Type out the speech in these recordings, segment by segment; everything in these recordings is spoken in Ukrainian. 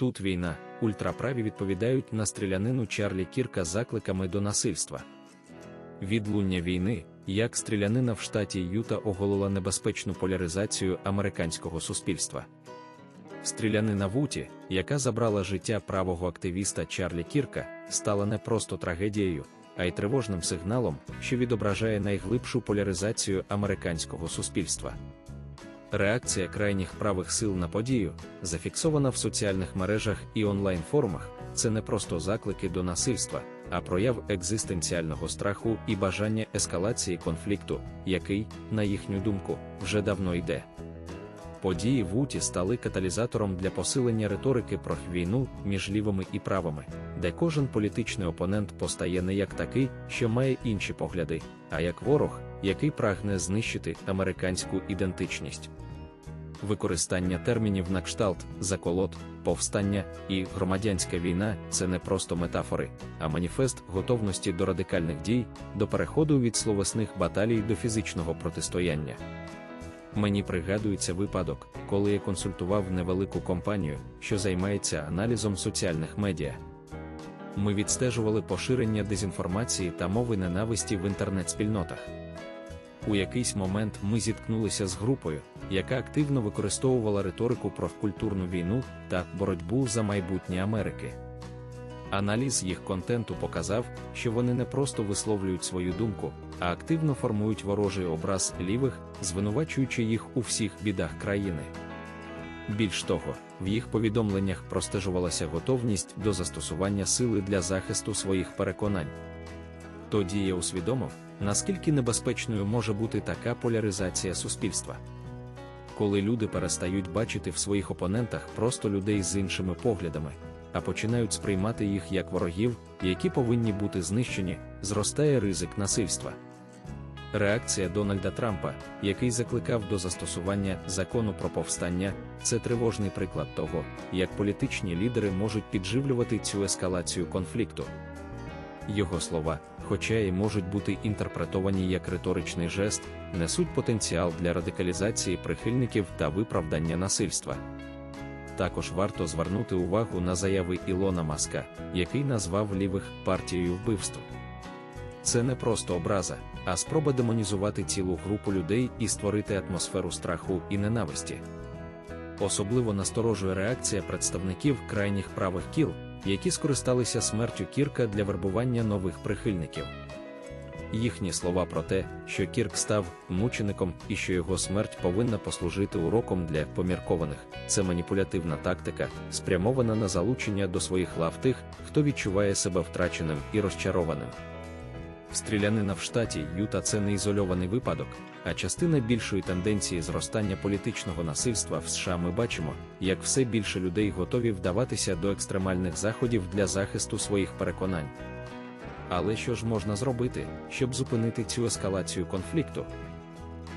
Тут війна, ультраправі відповідають на стрілянину Чарлі Кірка закликами до насильства. Відлуння війни, як стрілянина в штаті Юта оголила небезпечну поляризацію американського суспільства. Стрілянина в Уті, яка забрала життя правого активіста Чарлі Кірка, стала не просто трагедією, а й тривожним сигналом, що відображає найглибшу поляризацію американського суспільства. Реакція крайніх правих сил на подію, зафіксована в соціальних мережах і онлайн-форумах, це не просто заклики до насильства, а прояв екзистенціального страху і бажання ескалації конфлікту, який, на їхню думку, вже давно йде. Події в Уті стали каталізатором для посилення риторики про війну між лівими і правими, де кожен політичний опонент постає не як такий, що має інші погляди, а як ворог, який прагне знищити американську ідентичність. Використання термінів на кшталт, заколот, повстання і громадянська війна це не просто метафори, а маніфест готовності до радикальних дій, до переходу від словесних баталій до фізичного протистояння. Мені пригадується випадок, коли я консультував невелику компанію, що займається аналізом соціальних медіа. Ми відстежували поширення дезінформації та мови ненависті в інтернет-спільнотах. У якийсь момент ми зіткнулися з групою, яка активно використовувала риторику про культурну війну та боротьбу за майбутнє Америки. Аналіз їх контенту показав, що вони не просто висловлюють свою думку, а активно формують ворожий образ лівих, звинувачуючи їх у всіх бідах країни. Більш того, в їх повідомленнях простежувалася готовність до застосування сили для захисту своїх переконань. Тоді я усвідомив, наскільки небезпечною може бути така поляризація суспільства. Коли люди перестають бачити в своїх опонентах просто людей з іншими поглядами, а починають сприймати їх як ворогів, які повинні бути знищені, зростає ризик насильства. Реакція Дональда Трампа, який закликав до застосування закону про повстання, це тривожний приклад того, як політичні лідери можуть підживлювати цю ескалацію конфлікту. Його слова, хоча й можуть бути інтерпретовані як риторичний жест, несуть потенціал для радикалізації прихильників та виправдання насильства. Також варто звернути увагу на заяви Ілона Маска, який назвав лівих партією вбивств. Це не просто образа, а спроба демонізувати цілу групу людей і створити атмосферу страху і ненависті. Особливо насторожує реакція представників крайніх правих кіл, які скористалися смертю Кірка для вербування нових прихильників. Їхні слова про те, що Кірк став мучеником і що його смерть повинна послужити уроком для поміркованих, це маніпулятивна тактика, спрямована на залучення до своїх лав тих, хто відчуває себе втраченим і розчарованим. Стрілянина в штаті Юта це не ізольований випадок, а частина більшої тенденції зростання політичного насильства в США ми бачимо, як все більше людей готові вдаватися до екстремальних заходів для захисту своїх переконань. Але що ж можна зробити, щоб зупинити цю ескалацію конфлікту?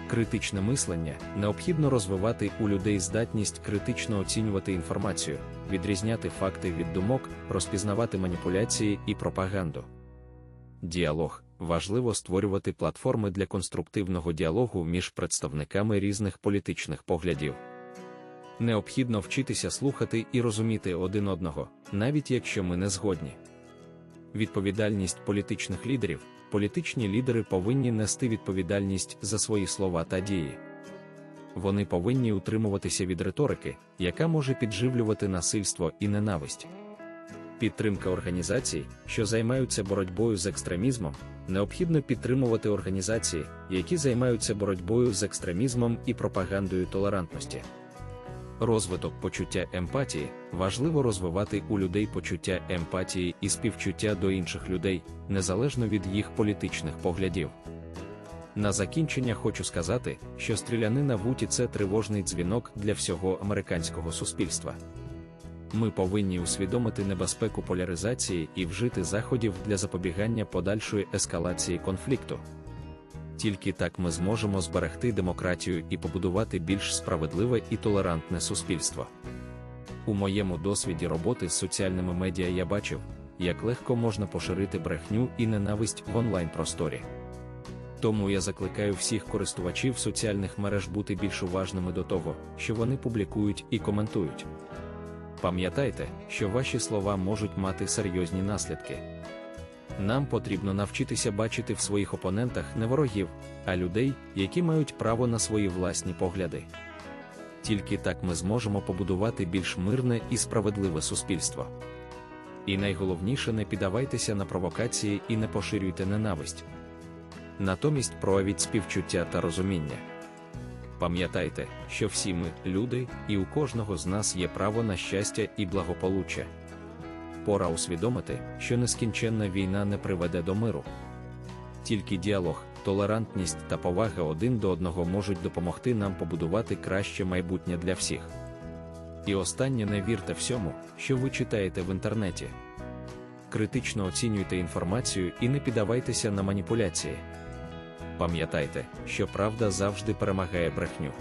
Критичне мислення необхідно розвивати у людей здатність критично оцінювати інформацію, відрізняти факти від думок, розпізнавати маніпуляції і пропаганду. Діалог важливо створювати платформи для конструктивного діалогу між представниками різних політичних поглядів. Необхідно вчитися слухати і розуміти один одного, навіть якщо ми не згодні. Відповідальність політичних лідерів, політичні лідери повинні нести відповідальність за свої слова та дії. Вони повинні утримуватися від риторики, яка може підживлювати насильство і ненависть. Підтримка організацій, що займаються боротьбою з екстремізмом, необхідно підтримувати організації, які займаються боротьбою з екстремізмом і пропагандою толерантності. Розвиток почуття емпатії важливо розвивати у людей почуття емпатії і співчуття до інших людей, незалежно від їх політичних поглядів. На закінчення хочу сказати, що стрілянина в Уті це тривожний дзвінок для всього американського суспільства. Ми повинні усвідомити небезпеку поляризації і вжити заходів для запобігання подальшої ескалації конфлікту. Тільки так ми зможемо зберегти демократію і побудувати більш справедливе і толерантне суспільство. У моєму досвіді роботи з соціальними медіа я бачив, як легко можна поширити брехню і ненависть в онлайн-просторі. Тому я закликаю всіх користувачів соціальних мереж бути більш уважними до того, що вони публікують і коментують. Пам'ятайте, що ваші слова можуть мати серйозні наслідки. Нам потрібно навчитися бачити в своїх опонентах не ворогів, а людей, які мають право на свої власні погляди. Тільки так ми зможемо побудувати більш мирне і справедливе суспільство. І найголовніше не піддавайтеся на провокації і не поширюйте ненависть. Натомість проявіть співчуття та розуміння. Пам'ятайте, що всі ми люди, і у кожного з нас є право на щастя і благополуччя. Пора усвідомити, що нескінченна війна не приведе до миру. Тільки діалог, толерантність та повага один до одного можуть допомогти нам побудувати краще майбутнє для всіх. І останнє не вірте всьому, що ви читаєте в інтернеті. Критично оцінюйте інформацію і не піддавайтеся на маніпуляції. Пам'ятайте, що правда завжди перемагає брехню.